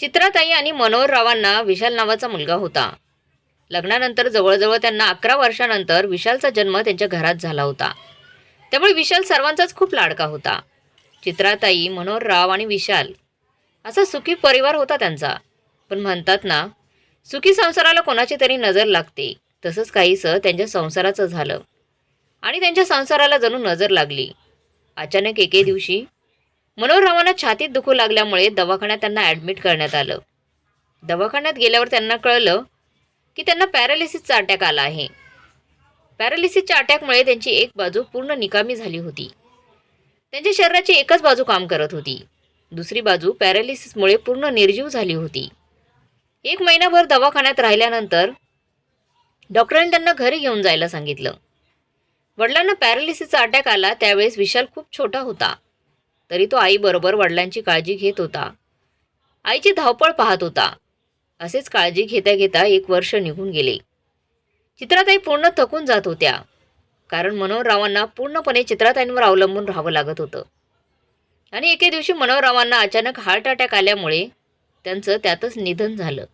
चित्राताई आणि मनोहर रावांना विशाल नावाचा मुलगा होता. लग्नानंतर जवळजवळ त्यांना अकरा वर्षानंतर विशालचा जन्म त्यांच्या घरात झाला होता. त्यामुळे विशाल सर्वांचाच खूप लाडका होता. चित्राताई मनोहर राव आणि विशाल असा सुखी परिवार होता त्यांचा. पण म्हणतात ना सुखी संसाराला कोणाची तरी नजर लागते. तसंच काहीसं त्यांच्या संसाराचं झालं. आणि त्यांच्या संसाराला जणू नजर लागली. अचानक एके दिवशी मनोहररावांना छातीत दुखू लागल्यामुळे दवाखान्यात त्यांना ॲडमिट करण्यात आलं. दवाखान्यात गेल्यावर त्यांना कळलं की त्यांना पॅरालिसिसचा अटॅक आला आहे. पॅरालिसिसच्या अटॅकमुळे त्यांची एक बाजू पूर्ण निकामी झाली होती. त्यांच्या शरीराची एकच बाजू काम करत होती. दुसरी बाजू पॅरालिसिसमुळे पूर्ण निर्जीव झाली होती. एक महिनाभर दवाखान्यात राहिल्यानंतर डॉक्टरांनी त्यांना घरी घेऊन जायला सांगितलं. वडिलांना पॅरालिसिसचा अटॅक आला त्यावेळेस विशाल खूप छोटा होता. तरी तो आईबरोबर वडिलांची काळजी घेत होता. आईची धावपळ पाहत होता. असेच काळजी घेता घेता एक वर्ष निघून गेले. चित्राताई पूर्ण थकून जात होत्या. कारण मनोहररावांना पूर्णपणे चित्राताईंवर अवलंबून राहावं लागत होतं. आणि एके दिवशी मनोहररावांना अचानक हार्ट अटॅक आल्यामुळे त्यांचं त्यातच निधन झालं.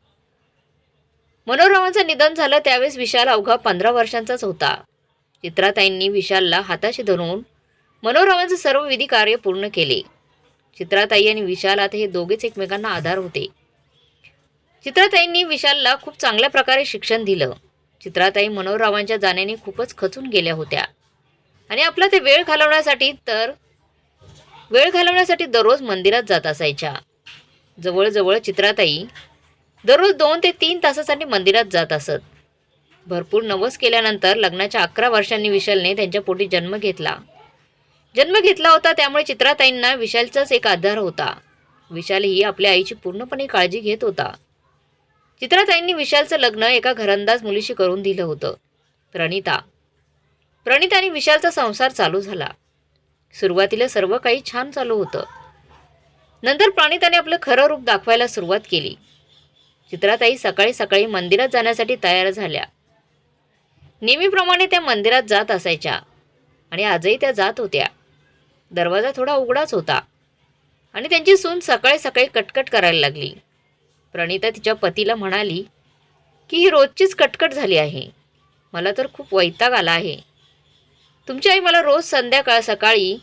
मनोहररावांचं निधन झालं त्यावेळेस विशाल अवघा पंधरा वर्षांचाच होता. चित्राताईंनी विशालला हाताशी धरून मनोहररावांचे सर्व विधी कार्य पूर्ण केले. चित्राताई आणि विशालात हे दोघेच एकमेकांना आधार होते. चित्राताईंनी विशालला खूप चांगल्या प्रकारे शिक्षण दिलं. चित्राताई मनोहररावांच्या जाण्याने खूपच खचून गेल्या होत्या. आणि आपला ते वेळ घालवण्यासाठी तर वेळ घालवण्यासाठी दररोज मंदिरात जात असायच्या. जवळजवळ चित्राताई दररोज दोन ते तीन तासासाठी मंदिरात जात असत. भरपूर नवस केल्यानंतर लग्नाच्या अकरा वर्षांनी विशालने त्यांच्या पोटी जन्म घेतला. जन्म घेतला होता त्यामुळे चित्राताईंना विशालचाच एक आधार होता. विशालही आपल्या आईची पूर्णपणे काळजी घेत होता. चित्राताईंनी विशालचं लग्न एका घरंदाज मुलीशी करून दिलं होतं प्रणिता. प्रणिता आणि विशालचा संसार चालू झाला. सुरुवातीला सर्व काही छान चालू होतं. नंतर प्रणिताने आपलं खरं रूप दाखवायला सुरुवात केली. चित्राताई सकाळी सकाळी मंदिरात जाण्यासाठी तयार झाल्या. नेहमीप्रमाणे त्या मंदिरात जात असायच्या आणि आजही त्या जात होत्या. दरवाजा थोडा उघडाच होता. आणि त्यांची सून सकाळी सकाळी कटकट करायला लागली. प्रणिता तिच्या पतीला म्हणाली की ही रोजचीच कटकट झाली आहे. मला तर खूप वैताग आला आहे. तुमची आई मला रोज संध्याकाळ सकाळी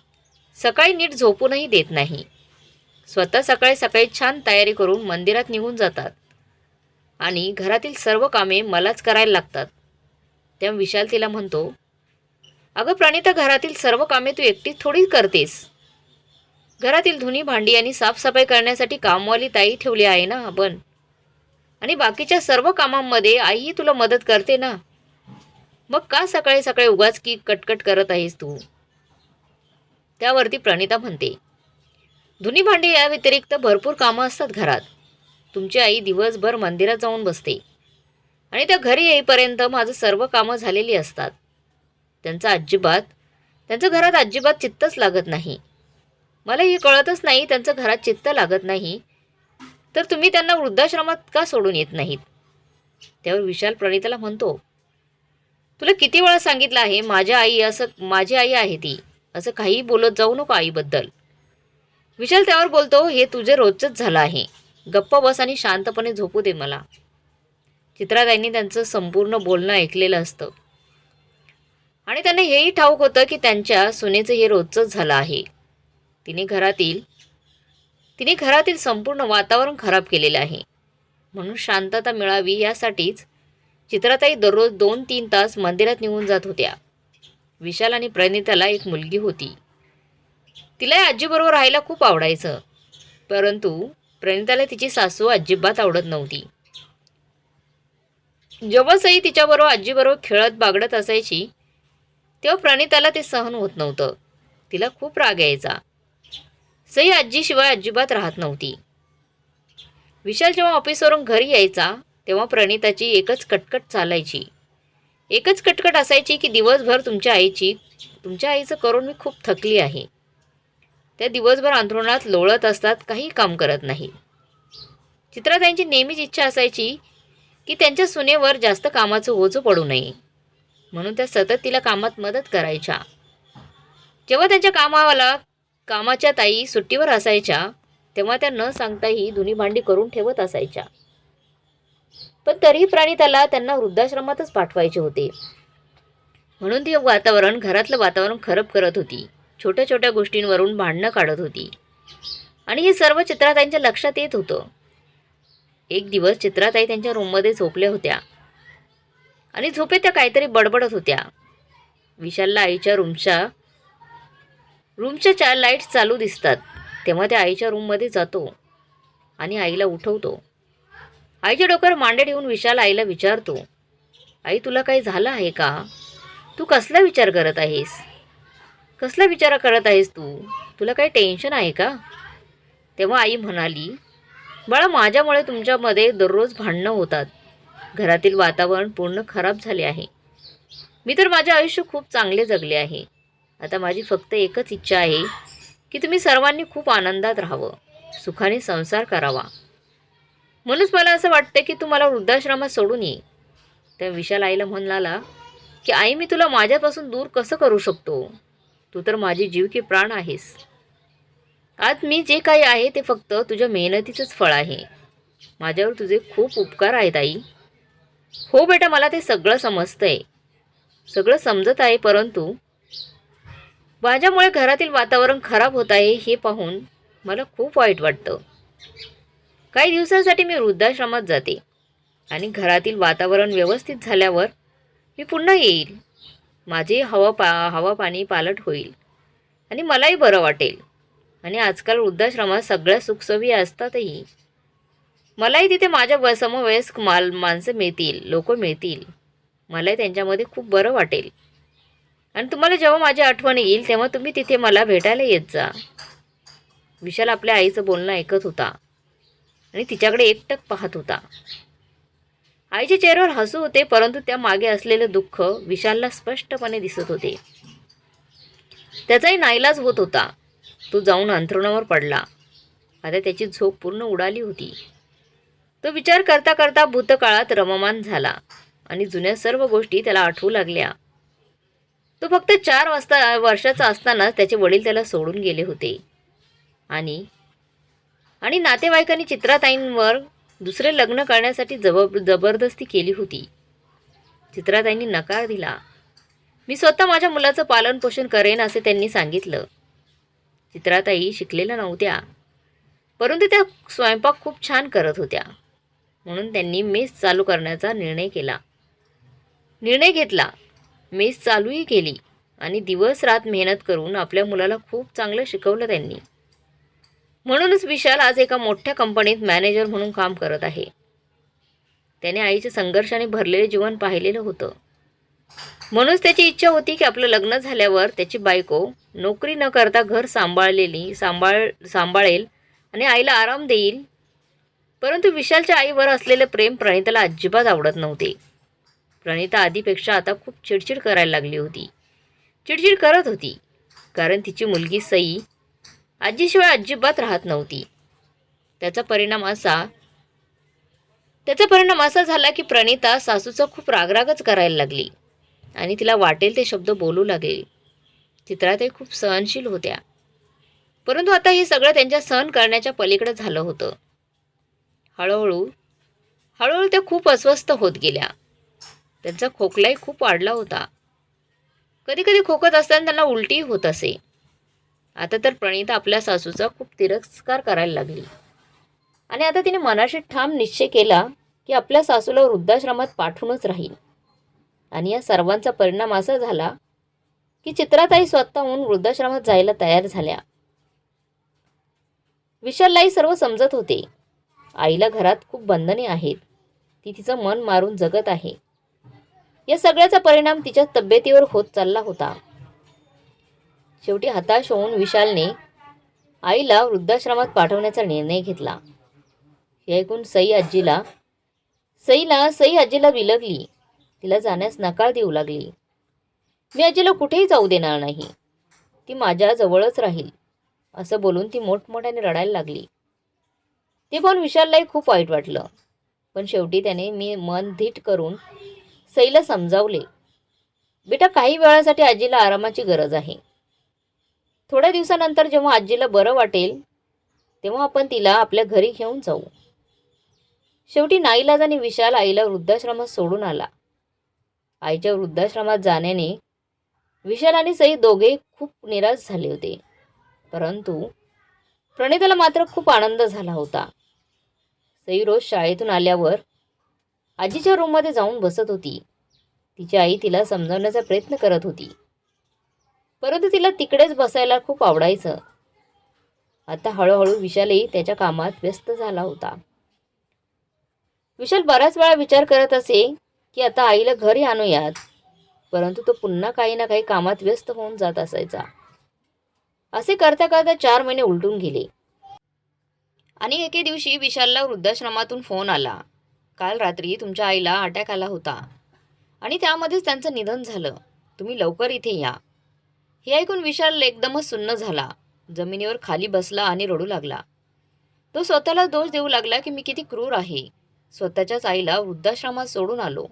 सकाळी नीट झोपूनही देत नाही. स्वतः सकाळी सकाळी छान तयारी करून मंदिरात निघून जातात. आणि घरातील सर्व कामे मलाच करायला लागतात. त्या विशाल तिला म्हणतो अगं प्रणिता घरातील सर्व कामे तू एकटीच थोडी करतेस. घरातील धुनी भांडी आणि साफसफाई करण्यासाठी कामवाली ताई ठेवली आहे ना आपण? आणि बाकीच्या सर्व कामांमध्ये आईही तुला मदत करते ना? मग का सकाळी सकाळी उगाच की कटकट करत आहेस तू? त्यावरती प्रणिता म्हणते धुनी भांडी या व्यतिरिक्त भरपूर कामं असतात घरात. तुमची आई दिवसभर मंदिरात जाऊन बसते. आणि त्या घरी येईपर्यंत माझं सर्व कामं झालेली असतात. त्यांचं अजिबात त्यांचं घरात अजिबात चित्तच लागत नाही. मला हे कळतच नाही त्यांचं घरात चित्त लागत नाही. तर तुम्ही त्यांना वृद्धाश्रमात का सोडून येत नाहीत? त्यावर विशाल प्रणिताला म्हणतो तुला किती वेळा सांगितलं आहे माझ्या आई असं माझी आई आहे ती असं काहीही बोलत जाऊ नको आईबद्दल. विशाल त्यावर बोलतो हे तुझे रोजचंच झालं आहे. गप्प बस आणि शांतपणे झोपू दे मला. चित्राताईंनी त्यांचं संपूर्ण बोलणं ऐकलेलं असतं. आणि त्यांना हेही ठाऊक होतं की त्यांच्या सुनेचं हे रोजचंच झालं आहे. तिने घरातील तिने घरातील संपूर्ण वातावरण खराब केलेलं आहे. म्हणून शांतता मिळावी यासाठीच चित्राताई दररोज दोन तीन तास मंदिरात निघून जात होत्या. विशाल आणि प्रणिताला एक मुलगी होती. तिला आजीबरोबर राहायला खूप आवडायचं. परंतु प्रणिताला तिची सासू अजिबात आवडत नव्हती. जेव्हा सई तिच्याबरोबर आजीबरोबर खेळत बागडत असायची तेव्हा प्रणिताला ते सहन होत नव्हतं. तिला खूप राग यायचा. सई आजीशिवाय अजिबात राहत नव्हती. विशाल जेव्हा ऑफिसवरून घरी यायचा तेव्हा प्रणिताची एकच कटकट चालायची. एकच कटकट असायची की दिवसभर तुमच्या आईची तुमच्या आईचं करून मी खूप थकली आहे. त्या दिवसभर अंथरुणात लोळत असतात काही काम करत नाही. चित्रा त्यांची नेहमीच इच्छा असायची की त्यांच्या सुनेवर जास्त कामाचं ओझं पडू नये. म्हणून त्या सतत तिला कामात मदत करायच्या. जेव्हा त्यांच्या कामावाला कामाच्या ताई सुट्टीवर असायच्या तेव्हा त्या न सांगताही धुनी भांडी करून ठेवत असायच्या. पण तरीही प्राणी त्याला त्यांना वृद्धाश्रमातच पाठवायचे होते. म्हणून ती वातावरण घरातलं वातावरण खराब करत होती. छोट्या छोट्या गोष्टींवरून भांडणं काढत होती. आणि हे सर्व चित्राताईंच्या लक्षात येत होतं. एक दिवस चित्राताई त्यांच्या रूममध्ये झोपल्या होत्या. आणि झोपेत त्या काहीतरी बडबडत होत्या. विशालला आईच्या रूमच्या रूमच्या चार लाईट्स चालू दिसतात. तेव्हा त्या आईच्या रूममध्ये जातो आणि आईला उठवतो. आईच्या डोक्यावर मांडे ठेवून विशाल आईला विचारतो आई तुला काही झालं आहे का? तू कसला विचार करत आहेस? कसला विचार करत आहेस तू? तुला काही टेन्शन आहे का? तेव्हा आई म्हणाली बाळा माझ्यामुळे तुमच्यामध्ये दररोज भांडणं होतात. घरातील वातावरण पूर्ण खराब झाले आहे. मी तर माझे आयुष्य खूप चांगले जगले आहे. आता माझी फक्त एकच इच्छा आहे की तुम्ही सर्वांनी खूप आनंदात राहावं सुखाने संसार करावा. म्हणूनच मला असं वाटतं की तू मला वृद्धाश्रमात सोडून ये. त्या विशाल आईला म्हणाला की आई मी तुला माझ्यापासून दूर कसं करू शकतो? तू तर माझी जीव की प्राण आहेस. आज मी जे काही आहे ते फक्त तुझ्या मेहनतीचंच फळ आहे. माझ्यावर तुझे खूप उपकार आहेत आई. हो बेटा मला ते सगळं समजतंय. सगळं समजत आहे परंतु माझ्यामुळे घरातील वातावरण खराब होत आहे हे पाहून मला खूप वाईट वाटतं. काही दिवसांसाठी मी वृद्धाश्रमात जाते आणि घरातील वातावरण व्यवस्थित झाल्यावर मी पुन्हा येईल. माझी हवा पा हवा पाणी पालट होईल आणि मलाही बरं वाटेल. आणि आजकाल वृद्धाश्रमात सगळ्या सुखसोयी असतातही. मलाही तिथे माझ्या समवयस्क माल माणसं मिळतील लोक मिळतील. मलाही त्यांच्यामध्ये खूप बरं वाटेल. आणि तुम्हाला जेव्हा माझी आठवण येईल तेव्हा तुम्ही तिथे मला भेटायला येत जा. विशाल आपल्या आईचं बोलणं ऐकत होता. आणि तिच्याकडे एकटक पाहत होता. आईच्या चेहऱ्यावर हसू होते परंतु त्या मागे असलेलं दुःख विशालला स्पष्टपणे दिसत होते. त्याचाही नाईलाज होत होता. तो जाऊन अंथरुणावर पडला. आता त्याची झोप पूर्ण उडाली होती. तो विचार करता करता भूतकाळात रममान झाला आणि जुन्या सर्व गोष्टी त्याला आठवू लागल्या. तो फक्त चार वाजता वर्षाचा असतानाच त्याचे वडील त्याला सोडून गेले होते. आणि आणि नातेवाईकांनी चित्राताईंवर दुसरे लग्न करण्यासाठी जब जबरदस्ती केली होती. चित्राताईंनी नकार दिला. मी स्वतः माझ्या मुलाचं पालनपोषण करेन असे त्यांनी सांगितलं. चित्राताई शिकलेल्या नव्हत्या. परंतु त्या स्वयंपाक खूप छान करत होत्या. म्हणून त्यांनी मेस चालू करण्याचा निर्णय केला. निर्णय घेतला. मेस चालूही केली आणि दिवस रात मेहनत करून आपल्या मुलाला खूप चांगलं शिकवलं त्यांनी. म्हणूनच विशाल आज एका मोठ्या कंपनीत मॅनेजर म्हणून काम करत आहे. त्याने आईच्या संघर्षाने भरलेले जीवन पाहिलेलं होतं. म्हणूनच त्याची इच्छा होती की आपलं लग्न झाल्यावर त्याची बायको नोकरी न करता घर सांभाळलेली सांभाळ सांभाळेल आणि आईला आराम देईल परंतु विशालच्या आईवर असलेले प्रेम प्रणिताला अजिबात आवडत नव्हते. प्रणिता आधीपेक्षा आता खूप चिडचिड करायला लागली होती. चिडचिड करत होती कारण तिची मुलगी सई आजीशिवाय अजिबात राहत नव्हती. त्याचा परिणाम असा त्याचा परिणाम असा झाला की प्रणिता सासूचा खूप रागरागच करायला लागली आणि तिला वाटेल ते शब्द बोलू लागले. ते खूप सहनशील होत्या. परंतु आता हे सगळं त्यांच्या सहन करण्याच्या पलीकडे झालं होतं. हळूहळू हळूहळू त्या खूप अस्वस्थ होत गेल्या. त्यांचा खोकलाही खूप वाढला होता. कधी कधी खोकत असताना त्यांना उलटी होत असे. आता तर प्रणिता आपल्या सासूचा खूप तिरस्कार करायला लागली. आणि आता तिने मनाशी ठाम निश्चय केला की आपल्या सासूला वृद्धाश्रमात पाठवूनच राहील. आणि या सर्वांचा परिणाम असा झाला की चित्राताई स्वतःहून वृद्धाश्रमात जायला तयार झाल्या. विशाललाही सर्व समजत होते. आईला घरात खूप बंधने आहेत. ती तिचं मन मारून जगत आहे. या सगळ्याचा परिणाम तिच्या तब्येतीवर होत चालला होता. शेवटी हताश होऊन विशालने आईला वृद्धाश्रमात पाठवण्याचा निर्णय घेतला. हे ऐकून सई आजीला सईला सई आजीला विलगली. तिला जाण्यास नकार देऊ लागली. मी आजीला कुठेही जाऊ देणार नाही. ती माझ्या जवळच राहील. असं बोलून ती मोठमोठ्याने रडायला लागली. ते पाहून विशाललाही खूप वाईट वाटलं. पण शेवटी त्याने मी मन धीट करून सईला समजावले बेटा काही वेळासाठी आजीला आरामाची गरज आहे. थोड्या दिवसानंतर जेव्हा आजीला बरं वाटेल तेव्हा आपण तिला आपल्या घरी घेऊन जाऊ. शेवटी नाईलाजाने विशाल आईला वृद्धाश्रमात सोडून आला. आईच्या वृद्धाश्रमात जाण्याने विशाल आणि सई दोघे खूप निराश झाले होते. परंतु प्रणिताला मात्र खूप आनंद झाला होता. सई रोज शाळेतून आल्यावर आजीच्या रूममध्ये जाऊन बसत होती. तिची आई तिला समजावण्याचा प्रयत्न करत होती. परंतु तिला तिकडेच बसायला खूप आवडायचं. आता हळूहळू विशालही त्याच्या कामात व्यस्त झाला होता. विशाल बराच वेळा विचार करत असे की आता आईला घरी आणूयात. परंतु तो पुन्हा काही ना काही कामात व्यस्त होऊन जात असायचा. असे करता करता चार महिने उलटून गेले. आणि एके दिवशी विशालला वृद्धाश्रमातून फोन आला. काल रात्री तुमच्या आईला अटॅक आला होता. आणि त्यामध्येच त्यांचं निधन झालं. तुम्ही लवकर इथे या. हे ऐकून विशाल एकदमच सुन्न झाला. जमिनीवर खाली बसला आणि रडू लागला. तो स्वतःला दोष देऊ लागला की मी किती क्रूर आहे. स्वतःच्याच आईला वृद्धाश्रमात सोडून आलो.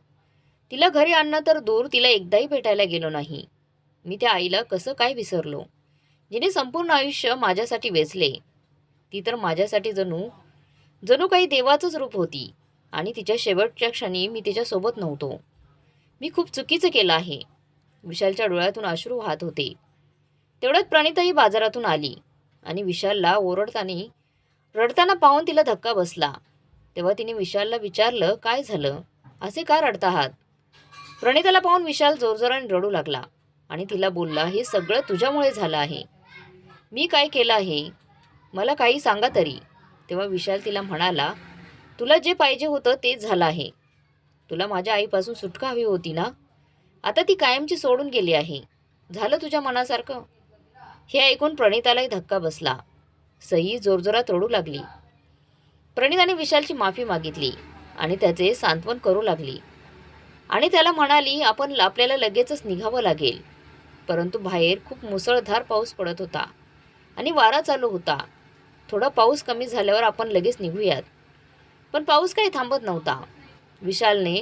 तिला घरी आणणं तर दूर तिला एकदाही भेटायला गेलो नाही. मी त्या आईला कसं काय विसरलो? जिने संपूर्ण आयुष्य माझ्यासाठी वेचले. ती तर माझ्यासाठी जणू. जणू काही देवाचंच रूप होती आणि तिच्या शेवटच्या क्षणी मी तिच्यासोबत नव्हतो. मी खूप चुकीचं केलं आहे. विशालच्या डोळ्यातून अश्रू वाहत होते. तेवढ्यात प्रणिताही बाजारातून आली आणि विशालला ओरडताना रडताना पाहून तिला धक्का बसला. तेव्हा तिने विशालला विचारलं काय झालं? असे का रडत आहात? प्रणिताला पाहून विशाल जोरजोराने रडू लागला आणि तिला बोलला हे सगळं तुझ्यामुळे झालं आहे. मी काय केलं आहे? मला काही सांगा तरी. तेव्हा विशाल तिला म्हणाला तुला जे पाहिजे होतं तेच झालं आहे. तुला माझ्या आईपासून सुटका हवी होती ना? आता ती कायमची सोडून गेली आहे. झालं तुझ्या मनासारखं? हे ऐकून प्रणितालाही धक्का बसला. सई जोरजोरात रडू लागली. प्रणिताने विशालची माफी मागितली आणि त्याचे सांत्वन करू लागली. आणि त्याला म्हणाली आपण आपल्याला लगेचच निघावं लागेल. परंतु बाहेर खूप मुसळधार पाऊस पडत होता आणि वारा चालू होता. थोडा पाऊस कमी झाल्यावर आपण लगेच निघूयात. पण पाऊस काही थांबत नव्हता. विशालने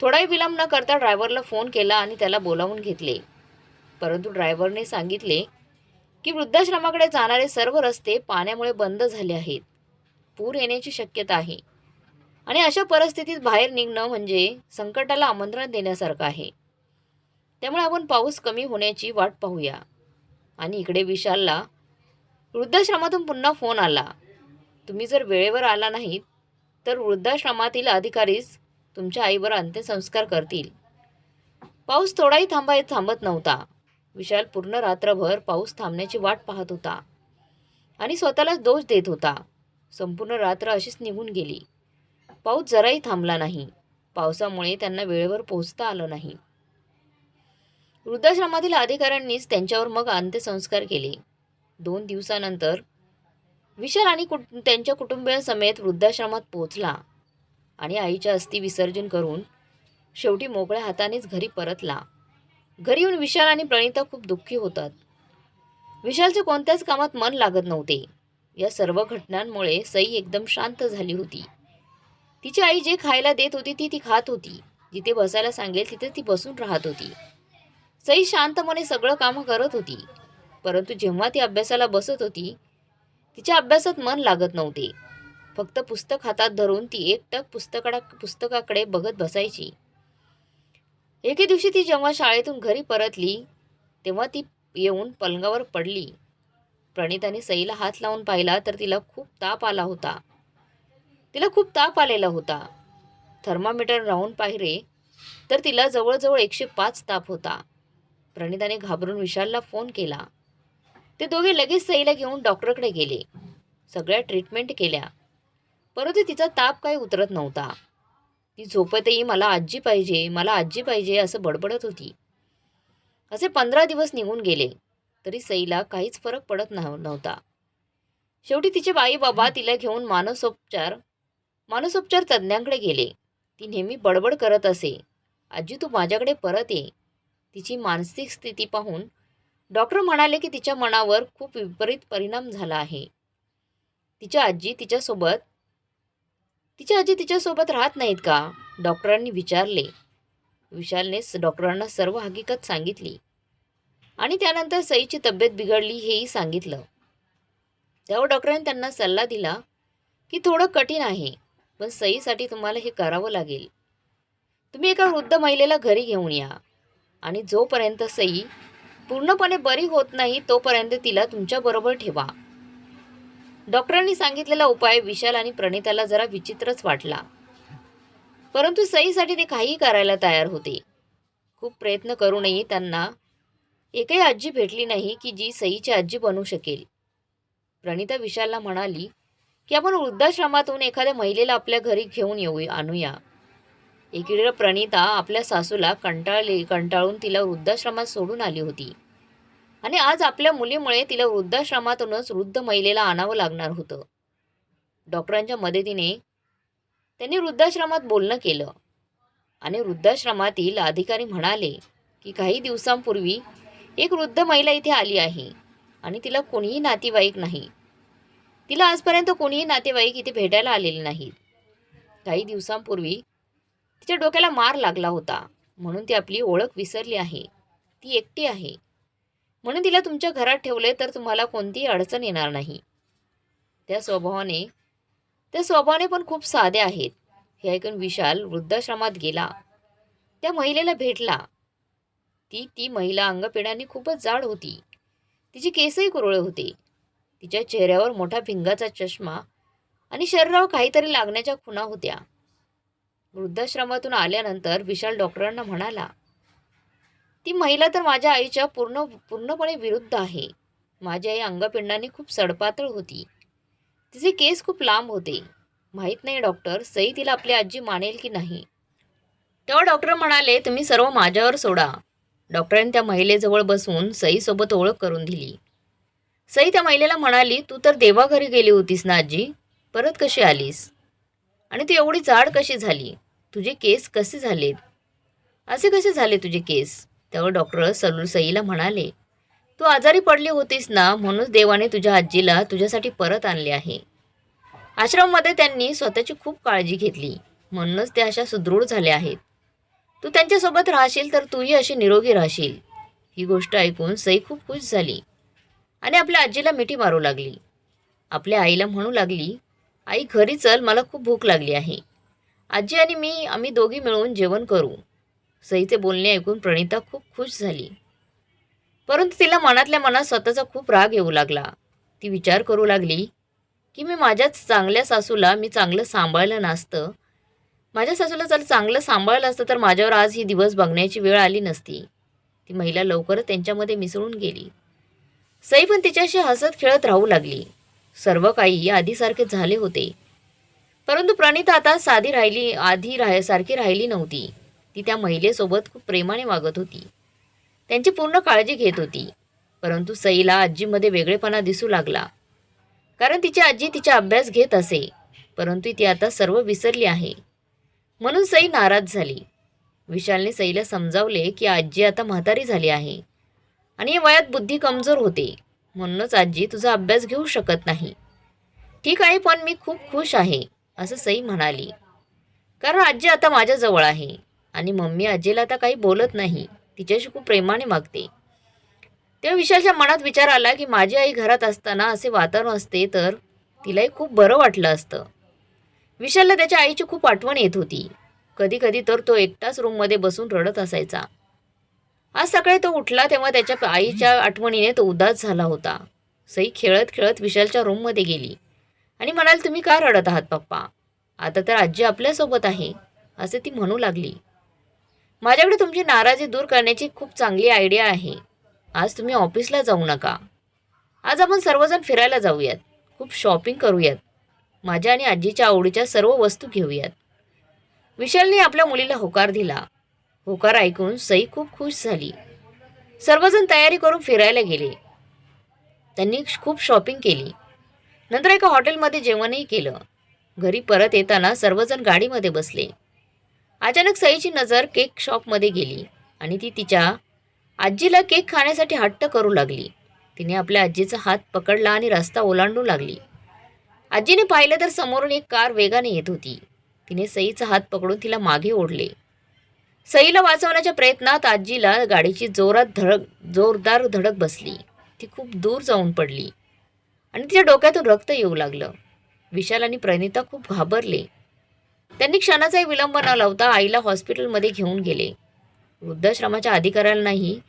थोडाही विलंब न करता ड्रायव्हरला फोन केला आणि त्याला बोलावून घेतले. परंतु ड्रायव्हरने सांगितले की वृद्धाश्रमाकडे जाणारे सर्व रस्ते पाण्यामुळे बंद झाले आहेत. पूर येण्याची शक्यता आहे. आणि अशा परिस्थितीत बाहेर निघणं म्हणजे संकटाला आमंत्रण देण्यासारखं आहे. त्यामुळे आपण पाऊस कमी होण्याची वाट पाहूया. आणि इकडे विशालला वृद्धाश्रमातून पुन्हा फोन आला. तुम्ही जर वेळेवर आला नाहीत तर वृद्धाश्रमातील अधिकारीच तुमच्या आईवर अंत्यसंस्कार करतील. पाऊस थोडाही थांबाय थांबत नव्हता. विशाल पूर्ण रात्रभर पाऊस थांबण्याची वाट पाहत होता आणि स्वतःलाच दोष देत होता. संपूर्ण रात्र अशीच निघून गेली. पाऊस जराही थांबला नाही. पावसामुळे त्यांना वेळेवर पोहोचता आलं नाही. वृद्धाश्रमातील अधिकाऱ्यांनीच त्यांच्यावर मग अंत्यसंस्कार केले. दोन दिवसानंतर विशाल आणि कुट त्यांच्या कुटुंबियांसमेत वृद्धाश्रमात पोहोचला आणि आईच्या अस्थि विसर्जन करून शेवटी मोकळ्या हातानेच घरी परतला. घरी येऊन विशाल आणि प्रणिता खूप दुःखी होतात. विशालचे कोणत्याच कामात मन लागत नव्हते. या सर्व घटनांमुळे सई एकदम शांत झाली होती. तिची आई जे खायला देत होती ती ती खात होती. जिथे बसायला सांगेल तिथे ती बसून राहत होती. सई शांतपणे सगळं कामं करत होती. परंतु जेव्हा ती अभ्यासाला बसत होती तिच्या अभ्यासात मन लागत नव्हते. फक्त पुस्तक हातात धरून ती एकटक पुस्तकाडा पुस्तकाकडे बघत बसायची. एके दिवशी ती जेव्हा शाळेतून घरी परतली तेव्हा ती येऊन पलंगावर पडली. प्रणिताने सईला हात लावून पाहिला तर तिला खूप ताप आला होता. तिला खूप ताप आलेला होता. थर्मामीटर राहून पाहिले तर तिला जवळजवळ एकशे पाच ताप होता. प्रणिताने घाबरून विशालला फोन केला. ते दोघे लगेच सईला घेऊन डॉक्टरकडे गेले. सगळ्या ट्रीटमेंट केल्या. परंतु तिचा ताप काही उतरत नव्हता. ती झोपतही मला आजी पाहिजे मला आजी पाहिजे असं बडबडत होती. असे पंधरा दिवस निघून गेले तरी सईला काहीच फरक पडत नव्ह नव्हता. शेवटी तिचे बाई बाबा तिला घेऊन मानसोपचार मानसोपचार तज्ज्ञांकडे गेले. ती नेहमी बडबड करत असे आजी तू माझ्याकडे परत ये. तिची मानसिक स्थिती पाहून डॉक्टर म्हणाले की तिच्या मनावर खूप विपरीत परिणाम झाला आहे. तिच्या आजी तिच्यासोबत तिच्या आजी तिच्यासोबत राहत नाहीत का? डॉक्टरांनी विचारले. विशालने डॉक्टरांना सर्व हकीकत सांगितली. आणि त्यानंतर सईची तब्येत बिघडली हेही सांगितलं. त्यावर डॉक्टरांनी त्यांना सल्ला दिला की थोडं कठीण आहे पण सईसाठी तुम्हाला हे करावं लागेल. तुम्ही एका वृद्ध महिलेला घरी घेऊन या. आणि जोपर्यंत सई पूर्णपणे बरी होत नाही तोपर्यंत तिला तुमच्याबरोबर ठेवा. डॉक्टरांनी सांगितलेला उपाय विशाल आणि प्रणिताला जरा विचित्रच वाटला. परंतु सईसाठी ते काहीही करायला तयार होते. खूप प्रयत्न करूनही त्यांना एकही आजी भेटली नाही की जी सईची आजी बनू शकेल. प्रणिता विशालला म्हणाली की आपण वृद्धाश्रमातून एखाद्या महिलेला आपल्या घरी घेऊन येऊ आणूया. एकीकडे प्रणिता आपल्या सासूला कंटाळली कंटाळून तिला वृद्धाश्रमात सोडून आली होती. आणि आज आपल्या मुलीमुळे तिला वृद्धाश्रमातूनच वृद्ध महिलेला आणावं लागणार होतं. डॉक्टरांच्या मदतीने त्यांनी वृद्धाश्रमात बोलणं केलं. आणि वृद्धाश्रमातील अधिकारी म्हणाले की काही दिवसांपूर्वी एक वृद्ध महिला इथे आली आहे आणि तिला कोणीही नातेवाईक नाही. तिला आजपर्यंत कोणीही नातेवाईक इथे भेटायला आलेले नाहीत. काही दिवसांपूर्वी तिच्या डोक्याला मार लागला होता. म्हणून ती आपली ओळख विसरली आहे. ती एकटी आहे. म्हणून तिला तुमच्या घरात ठेवले तर तुम्हाला कोणतीही अडचण येणार नाही. त्या स्वभावाने त्या स्वभावाने पण खूप साधे आहेत. हे ऐकून विशाल वृद्धाश्रमात गेला. त्या महिलेला भेटला. ती ती महिला अंगपिढ्याने खूपच जाड होती. तिचे केसही कुरळे होते. तिच्या चेहऱ्यावर मोठा भिंगाचा चष्मा आणि शरीरावर काहीतरी लागण्याच्या खुणा होत्या. वृद्धाश्रमातून आल्यानंतर विशाल डॉक्टरांना म्हणाला ती महिला तर माझ्या आईच्या पूर्ण पूर्णपणे विरुद्ध आहे. माझी आई अंगपिंडाने खूप सडपातळ होती. तिचे केस खूप लांब होते. माहीत नाही डॉक्टर सई तिला आपली आजी मानेल की नाही. तेव्हा डॉक्टर म्हणाले तुम्ही सर्व माझ्यावर सोडा. डॉक्टरांनी त्या महिलेजवळ बसून सईसोबत ओळख करून दिली. सई त्या महिलेला म्हणाली तू तर देवाघरी गेली होतीस ना आजी. परत कशी आलीस? आणि तू एवढी जाड कशी झाली? तुझे केस कसे झालेत? असे कसे झाले तुझे केस? तेव्हा डॉक्टर सलू सईला म्हणाले तू आजारी पडली होतीस ना म्हणूनच देवाने तुझ्या आजीला तुझ्यासाठी परत आणले आहे. आश्रममध्ये त्यांनी स्वतःची खूप काळजी घेतली. म्हणूनच त्या अशा सुदृढ झाल्या आहेत. तू त्यांच्यासोबत राहशील तर तूही अशी निरोगी राहशील. ही गोष्ट ऐकून सई खूप खुश झाली आणि आपल्या आजीला मिठी मारू लागली. आपल्या आईला म्हणू लागली आई घरी चल मला खूप भूक लागली आहे. आजी आणि मी आम्ही दोघी मिळून जेवण करू. सईचे बोलणे ऐकून प्रणिता खूप खुश झाली. परंतु तिला मनातल्या मनात स्वतःचा खूप राग येऊ लागला. ती विचार करू लागली की मी माझ्याच चांगल्या सासूला मी चांगलं सांभाळलं नसतं. माझ्या सासूला जर चांगलं सांभाळलं असतं तर माझ्यावर आज ही दिवस बघण्याची वेळ आली नसती. ती महिला लवकरच त्यांच्यामध्ये मिसळून गेली. सई पण तिच्याशी हसत खेळत राहू लागली. सर्व काही आधीसारखे झाले होते. परंतु प्रणिता आता साधी राहिली आधी राह सारखी राहिली नव्हती. ती त्या महिलेसोबत खूप प्रेमाने वागत होती. त्यांची पूर्ण काळजी घेत होती. परंतु सईला आजीमध्ये वेगळेपणा दिसू लागला. कारण तिची आजी तिचा अभ्यास घेत असे परंतु ती आता सर्व विसरली आहे. म्हणून सई नाराज झाली. विशालने सईला समजावले की आजी आता म्हातारी झाली आहे आणि वयात बुद्धी कमजोर होते. म्हणूनच आजी तुझा अभ्यास घेऊ शकत नाही. ठीक आहे पण मी खूप खुश आहे. असं सई म्हणाली. कारण आजी आता माझ्याजवळ आहे आणि मम्मी आजीला आता काही बोलत नाही. तिच्याशी खूप प्रेमाने मागते तेव्हा विशालच्या मनात विचार आला की माझी आई घरात असताना असे वातावरण असते तर तिलाही खूप बरं वाटलं असतं. विशालला त्याच्या आईची खूप आठवण येत होती. कधी कधी तर तो एकटाच रूममध्ये बसून रडत असायचा. आज सकाळी तो उठला तेव्हा त्याच्या आईच्या आठवणीने तो उदास झाला होता. सई खेळत खेळत विशालच्या रूममध्ये गेली. आणि म्हणाल तुम्ही का रडत आहात पप्पा? आता तर आजी आपल्यासोबत आहे. असे ती म्हणू लागली. माझ्याकडे तुमची नाराजी दूर करण्याची खूप चांगली आयडिया आहे. आज तुम्ही ऑफिसला जाऊ नका. आज आपण सर्वजण फिरायला जाऊयात. खूप शॉपिंग करूयात. माझ्या आणि आजीच्या आवडीच्या सर्व वस्तू घेऊयात. विशालने आपल्या मुलीला होकार दिला. होकार ऐकून सई खूप खुश झाली. सर्वजण तयारी करून फिरायला गेले. त्यांनी खूप शॉपिंग केली. नंतर एका हॉटेलमध्ये जेवणही केलं. घरी परत येताना सर्वजण गाडीमध्ये बसले. अचानक सईची नजर केक शॉपमध्ये गेली आणि ती तिच्या आजीला केक खाण्यासाठी हट्ट करू लागली. तिने आपल्या आजीचा हात पकडला आणि रस्ता ओलांडू लागली. आजीने पाहिलं तर समोरून एक कार वेगाने येत होती. तिने सईचा हात पकडून तिला मागे ओढले. सईला वाचवण्याच्या प्रयत्नात आजीला गाडीची जोरात धडक जोरदार धडक बसली. ती खूप दूर जाऊन पडली. आणि तिच्या डोक्यातून रक्त येऊ लागलं. विशाल आणि प्रणिता खूप घाबरले. त्यांनी क्षणाचाही विलंब न लावता आईला हॉस्पिटलमध्ये घेऊन गेले. वृद्धाश्रमाच्या अधिकाऱ्यालाही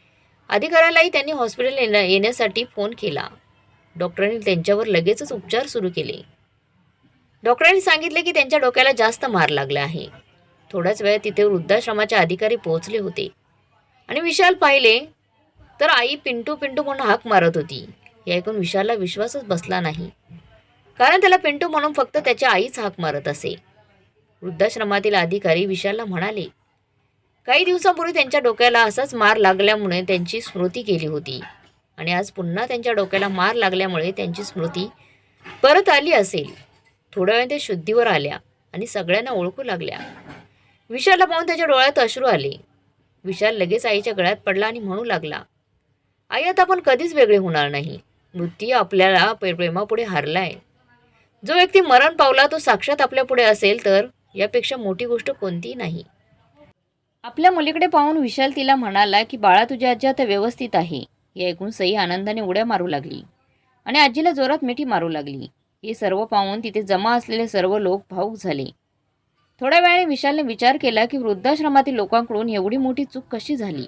अधिकाऱ्यालाही त्यांनी हॉस्पिटल येण्या येण्यासाठी फोन केला. डॉक्टरांनी त्यांच्यावर लगेचच उपचार सुरू केले. डॉक्टरांनी सांगितले की त्यांच्या डोक्याला जास्त मार लागला आहे. थोड्याच वेळात तिथे वृद्धाश्रमाचे अधिकारी पोहोचले होते. आणि विशाल पाहिले तर आई पिंटू पिंटू म्हणून हाक मारत होती. हे ऐकून विशालला विश्वासच बसला नाही. कारण त्याला पिंटू म्हणून फक्त त्याच्या आईच हाक मारत असे. वृद्धाश्रमातील अधिकारी विशालला म्हणाले काही दिवसांपूर्वी त्यांच्या डोक्याला असाच मार लागल्यामुळे त्यांची स्मृती केली होती. आणि आज पुन्हा त्यांच्या डोक्याला मार लागल्यामुळे त्यांची स्मृती परत आली असेल. थोड्या वेळ ते शुद्धीवर आल्या आणि सगळ्यांना ओळखू लागल्या. विशालला पाहून त्याच्या डोळ्यात अश्रू आले. विशाल लगेच आईच्या गळ्यात पडला आणि म्हणू लागला आई आता आपण कधीच वेगळे होणार नाही. मृत्यू आपल्याला प्रे- प्रेमापुढे आहे जो व्यक्ती मरण पावला तो साक्षात आपल्यापुढे असेल तर यापेक्षा मोठी गोष्ट कोणतीही नाही. आपल्या मुलीकडे पाहून विशाल तिला म्हणाला की बाळा तुझी आजी आता व्यवस्थित आहे. हे ऐकून सई आनंदाने उड्या मारू लागली आणि आजीला जोरात मिठी मारू लागली. हे सर्व पाहून तिथे जमा असलेले सर्व लोक भाऊक झाले. थोड्या वेळाने विशालने विचार केला की वृद्धाश्रमातील लोकांकडून एवढी मोठी चूक कशी झाली?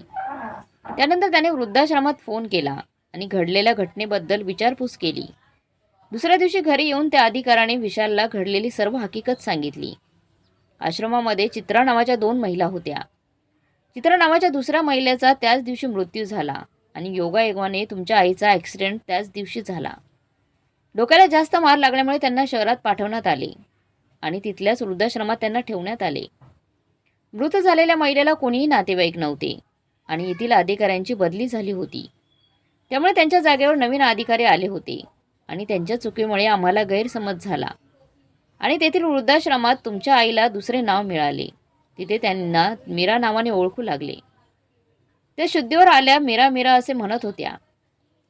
त्यानंतर त्याने वृद्धाश्रमात फोन केला. आणि घडलेल्या घटनेबद्दल विचारपूस केली. दुसऱ्या दिवशी घरी येऊन त्या अधिकाराने विशालला घडलेली सर्व हकीकत सांगितली. आश्रमामध्ये चित्रा नावाच्या दोन महिला होत्या. चित्रा नावाच्या दुसऱ्या महिलेचा त्याच दिवशी मृत्यू झाला आणि योगायोगाने तुमच्या आईचा ॲक्सिडेंट त्याच दिवशी झाला. डोक्याला जास्त मार लागल्यामुळे त्यांना शहरात पाठवण्यात आले आणि तिथल्याच वृद्धाश्रमात त्यांना ठेवण्यात आले. मृत झालेल्या महिलेला कोणीही नातेवाईक नव्हते आणि येथील अधिकाऱ्यांची बदली झाली होती. त्यामुळे त्यांच्या जागेवर नवीन अधिकारी आले होते. आणि त्यांच्या चुकीमुळे आम्हाला गैरसमज झाला. आणि तेथील वृद्धाश्रमात तुमच्या आईला दुसरे नाव मिळाले. तिथे त्यांना मीरा नावाने ओळखू लागले. त्या शुद्धीवर आल्या मीरा मीरा असे म्हणत होत्या.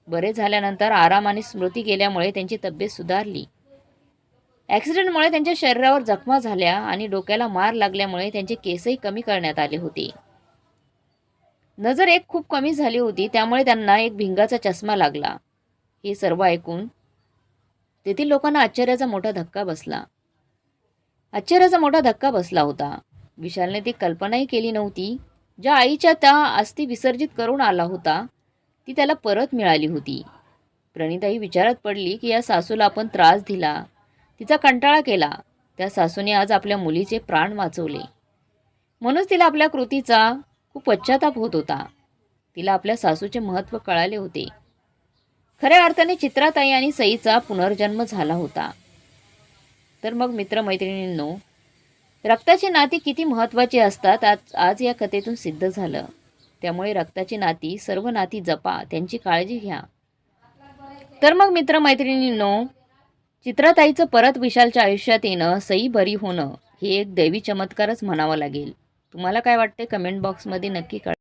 बरे झाल्यानंतर आराम आणि स्मृती गेल्यामुळे त्यांची तब्येत सुधारली. ॲक्सिडेंटमुळे त्यांच्या शरीरावर जखमा झाल्या आणि डोक्याला मार लागल्यामुळे त्यांचे केसही कमी करण्यात आले होते. नजर एक खूप कमी झाली होती त्यामुळे त्यांना एक भिंगाचा चष्मा लागला. हे सर्व ऐकून तेथील लोकांना आश्चर्याचा मोठा धक्का बसला. आश्चर्याचा मोठा धक्का बसला होता. विशालने ती कल्पनाही केली नव्हती ज्या आईच्या त्या अस्थी विसर्जित करून आला होता ती त्याला परत मिळाली होती. प्रणिताही विचारात पडली की या सासूला आपण त्रास दिला. तिचा कंटाळा केला. त्या सासूने आज आपल्या मुलीचे प्राण वाचवले. म्हणूनच तिला आपल्या कृतीचा खूप पश्चाताप होत होता. तिला आपल्या सासूचे महत्त्व कळाले होते. खऱ्या अर्थाने चित्राताई आणि सईचा पुनर्जन्म झाला होता. तर मग मित्रमैत्रिणींनो रक्ताची नाती किती महत्त्वाची असतात आज आज या कथेतून सिद्ध झालं. त्यामुळे रक्ताची नाती सर्व नाती जपा त्यांची काळजी घ्या. तर मग मित्रमैत्रिणींनो चित्राताईचं परत विशालच्या आयुष्यात येणं सई बरी होणं हे एक दैवी चमत्कारच म्हणावं लागेल. तुम्हाला काय वाटते कमेंट बॉक्समध्ये नक्की कळा